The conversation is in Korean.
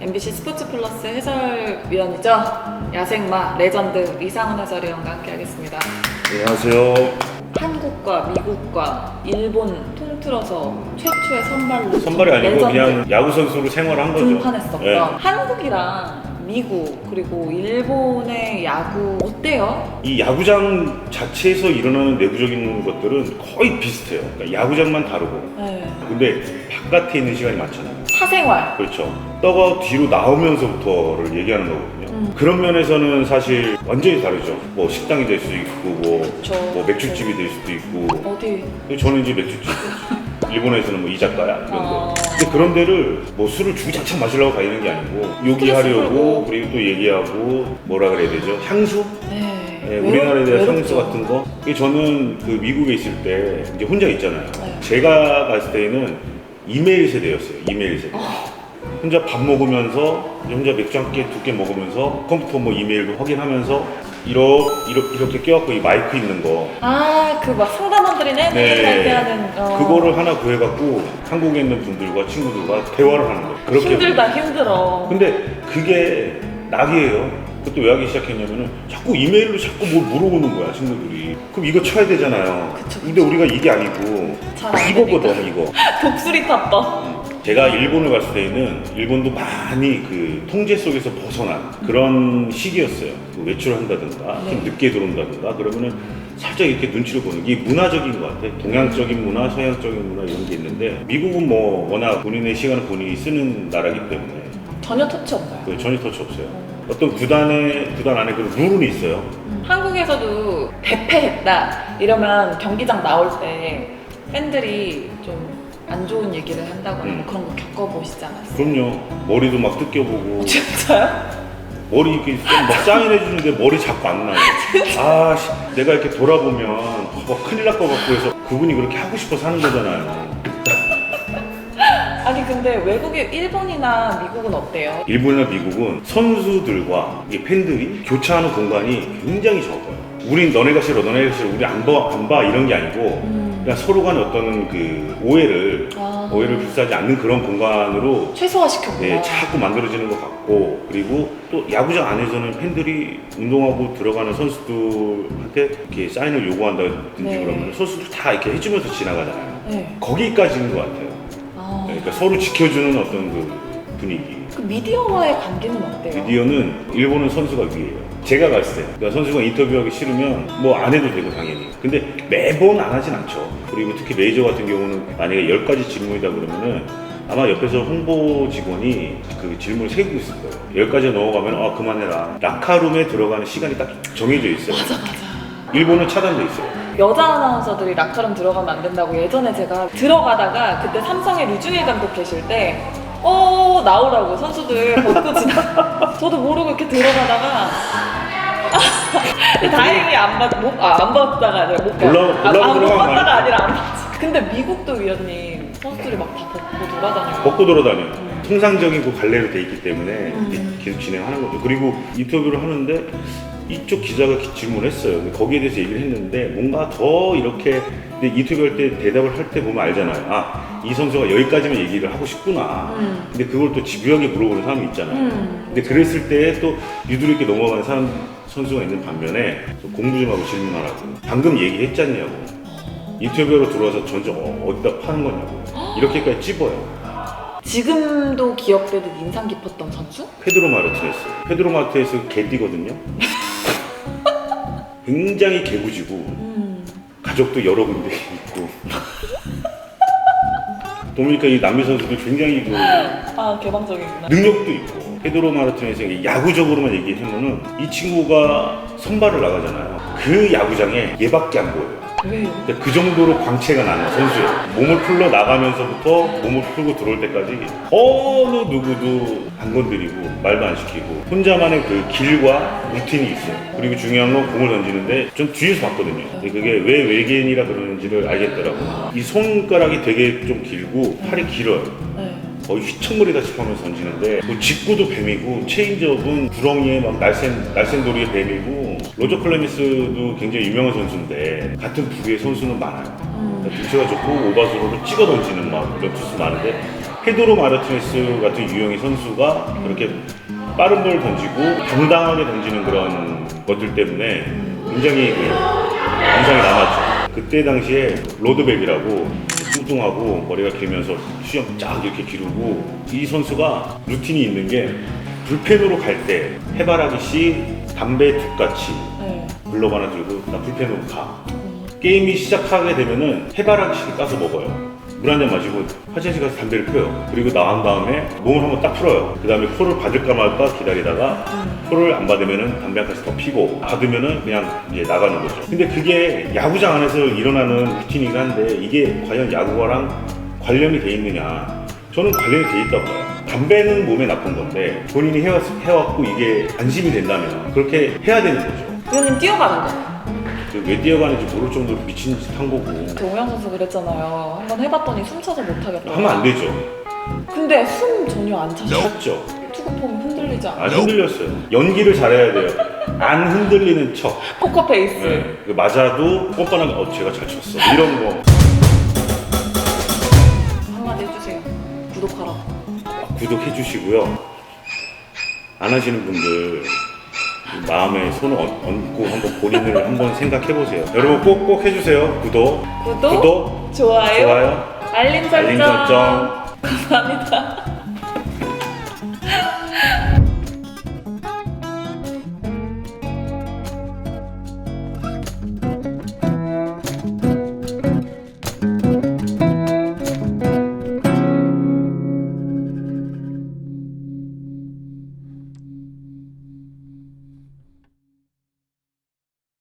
MBC 스포츠 플러스 해설위원이죠. 야생마 레전드 이상훈 해설위원과 함께하겠습니다. 안녕하세요. 한국과 미국과 일본 통틀어서 최초의 선발로 선발이 아니고 레전드 그냥 야구 선수로 생활한 거죠. 등판했었던 네. 한국이랑 미국 그리고 일본의 야구 어때요? 이 야구장 자체에서 일어나는 내부적인 것들은 거의 비슷해요. 그러니까 야구장만 다르고. 네. 근데 바깥에 있는 시간이 많잖아요. 사생활 그렇죠. 떠가 뒤로 나오면서부터를 얘기하는 거거든요. 음. 그런 면에서는 사실 완전히 다르죠. 뭐 식당이 될 수도 있고, 뭐, 그쵸. 뭐 맥주집이 될 수도 있고. 어디 저는 이제 맥주집. 일본에서는 뭐 이자카야 이런 데. 어. 근데 그런 데를 뭐 술을 주구장창 마시려고 가는 게 아니고 요기하려고. 그리고 또 얘기하고 뭐라 그래야 되죠? 향수? 네. 네, 우리나라에 대한 외롭죠. 향수 같은 거. 이게 저는 그 미국에 있을 때 이제 혼자 있잖아요. 네. 제가 갔을 때는 이메일 세대였어요. 이메일 세대. 혼자 밥 먹으면서 혼자 맥주 한 개 두 개 먹으면서 컴퓨터 뭐 이메일도 확인하면서 이렇게 이렇게, 이렇게 껴갖고 이 마이크 있는 거 아, 그 막 상담원들이 내내 네. 해야 되는 어. 그거를 하나 구해갖고 한국에 있는 분들과 친구들과 대화를 하는 거예요. 그렇게 힘들다 힘들어. 근데 그게 낙이에요. 그것도 왜 하기 시작했냐면은 자꾸 이메일로 자꾸 뭘 물어보는 거야 친구들이. 그럼 이거 쳐야 되잖아요. 그쵸, 근데 우리가 이게 아니고 잘안 이거거든 이거. 독수리 탔다. 제가 일본을 갔을 때는 일본도 많이 그 통제 속에서 벗어난 그런 시기였어요. 그 외출을 한다든가 좀 네. 늦게 들어온다든가 그러면은 살짝 이렇게 눈치를 보는 게 문화적인 것 같아. 동양적인 문화, 서양적인 문화 이런 게 있는데 미국은 뭐 워낙 본인의 시간을 본인이 쓰는 나라기 때문에 전혀 터치 없어요. 그 전혀 터치 없어요. 어떤 구단의 구단 안에 그 룰은 있어요. 한국에서도 대패했다 이러면 경기장 나올 때 팬들이 좀 안 좋은 얘기를 한다거나 뭐 음. 그런 거 겪어보시지 않았어요? 그럼요. 머리도 막 뜯겨보고 진짜요? 머리 이렇게 막 사인해 주는데 머리 자꾸 안 나요. 아, 씨, 내가 이렇게 돌아보면 뭐 큰일 날 것 같고 해서 그분이 그렇게 하고 싶어서 하는 거잖아요. 근데 외국의 일본이나 미국은 어때요? 일본이나 미국은 선수들과 이 팬들이 교차하는 공간이 굉장히 적어요. 우린 너네가 싫어, 너네가 싫어, 우리 안 봐, 안 봐, 이런 게 아니고 그냥 서로 간에 어떤 그 오해를 아. 오해를 불사하지 않는 그런 공간으로 최소화시켰구나. 네, 자꾸 만들어지는 것 같고 그리고 또 야구장 안에서는 팬들이 운동하고 들어가는 선수들한테 이렇게 사인을 요구한다든지 네. 그러면 선수들 다 이렇게 해주면서 지나가잖아요. 네. 거기까지인 것 같아요. 아. 그러니까 서로 지켜주는 어떤 그 분위기. 그 미디어와의 관계는 어때요? 미디어는 일본은 선수가 위에요. 제가 갔을 때, 그러니까 선수가 인터뷰하기 싫으면 뭐 안 해도 되고 당연히. 근데 매번 안 하진 않죠. 그리고 특히 메이저 같은 경우는 만약에 10가지 질문이다 그러면은 아마 옆에서 홍보 직원이 그 질문을 세우고 있을 거예요. 10가지 넘어가면 아 그만해라. 라카룸에 들어가는 시간이 딱 정해져 있어요. 맞아 맞아. 일본은 차단돼 있어요. 여자 아나운서들이 락처럼 들어가면 안 된다고 예전에 제가 들어가다가 그때 삼성의 류중일 감독 계실 때 어, 나오라고 선수들 벗고 지나. 저도 모르고 이렇게 들어가다가 다행히 안 봤, 못, 아, 안 봤다가 아니라 못 봐. 올라- 아, 올라오고 아, 못 들어가면 봤다가 아니라 안 봤지. 근데 미국도 위원님 선수들이 막 다 벗고 돌아다녀요. 벗고 돌아다녀요. 통상적인 그 갈래로 돼 있기 때문에 음. 계속 진행하는 거죠. 그리고 인터뷰를 하는데 이쪽 기자가 기- 질문했어요. 거기에 대해서 얘기를 했는데 뭔가 더 이렇게 근데 인터뷰할 때 대답을 할 때 보면 알잖아요. 아, 이 선수가 여기까지만 얘기를 하고 싶구나. 음. 근데 그걸 또 집요하게 물어보는 사람이 있잖아요. 음. 근데 그랬을 때 또 유두리게 넘어가는 사람 선수가 있는 반면에 또 공부 좀 하고 질문하라고. 방금 얘기했잖냐고. 인터뷰로 들어와서 전적 어, 어디다 파는 거냐고. 이렇게까지 찝어요. 지금도 기억되는 인상 깊었던 선수? 페드로 마르티네스. 페드로 마르티네스 개띠거든요. 굉장히 개구지고 음. 가족도 여러 군데 있고. 도미니카 이 남미 선수들 굉장히 그 아, 개방적이구나. 능력도 있고 페드로 마르티네스에게 야구적으로만 얘기하면은 이 친구가 선발을 나가잖아요. 그 야구장에 얘밖에 안 보여요. 왜요? 그 정도로 광채가 나는 선수예요. 몸을 풀러 나가면서부터 몸을 풀고 들어올 때까지 어느 누구도 안 건드리고 말도 안 시키고 혼자만의 그 길과 루틴이 있어요. 그리고 중요한 건 공을 던지는데 전 뒤에서 봤거든요. 근데 그게 왜 외계인이라 그러는지를 알겠더라고요. 이 손가락이 되게 좀 길고 팔이 길어요. 네. 거의 휘청거리다시피 하면서 던지는데 뭐 직구도 뱀이고 체인지업은 구렁이에 막 날쌘 날쌘돌이에 뱀이고 로저 클레미스도 굉장히 유명한 선수인데 같은 부류의 선수는 많아요. 음. 두체가 좋고 오바수로를 찍어 던지는 막 이런 투수 많은데 페도로 마르티네스 같은 유형의 선수가 그렇게 빠른 볼 던지고 당당하게 던지는 그런 것들 때문에 굉장히 그 인상이 남았죠. 그때 당시에 로드백이라고 뚱뚱하고 머리가 길면서 수염 쫙 이렇게 기르고 이 선수가 루틴이 있는 게 불펜으로 갈 때 해바라기 씨 담배 둑같이 네. 글럽 하나 들고 나 불펜으로 가. 게임이 시작하게 되면은 해바라기 씨를 까서 먹어요. 물 한 잔 마시고 화장실 가서 담배를 펴요. 그리고 나간 다음에 몸을 한번 딱 풀어요. 그 다음에 코를 받을까 말까 기다리다가 코를 안 받으면은 담배 한 가지 더 피고 받으면은 그냥 이제 나가는 거죠. 근데 그게 야구장 안에서 일어나는 루틴이긴 한데 이게 과연 야구와랑 관련이 돼 있느냐? 저는 관련이 돼 있다고 봐요. 담배는 몸에 나쁜 건데 본인이 해왔, 해왔고 이게 안심이 된다면 그렇게 해야 되는 거죠. 위원님 뛰어가는 거. 그 왜 뛰어가는지 모를 정도로 미친 짓 한 거고 정우영 선수 그랬잖아요. 한번 해봤더니 숨 차서 못하겠다. 하면 안 되죠. 근데 숨 전혀 안 차죠. 찼죠. 투구폼 흔들리지 않아. 안 흔들렸어요. 연기를 잘해야 돼요. 안 흔들리는 척. 포커페이스. 네. 그 맞아도 뻔뻔하게 어 제가 잘 쳤어. 이런 거 한마디 해주세요. 구독하라고. 구독해 주시고요. 안 하시는 분들 마음에 손을 얹- 얹고 한번 본인을 한번 생각해 보세요. 여러분 꼭 꼭 해주세요. 구독, 구독, 구독, 좋아요, 좋아요, 알림. 알림 설정. 감사합니다.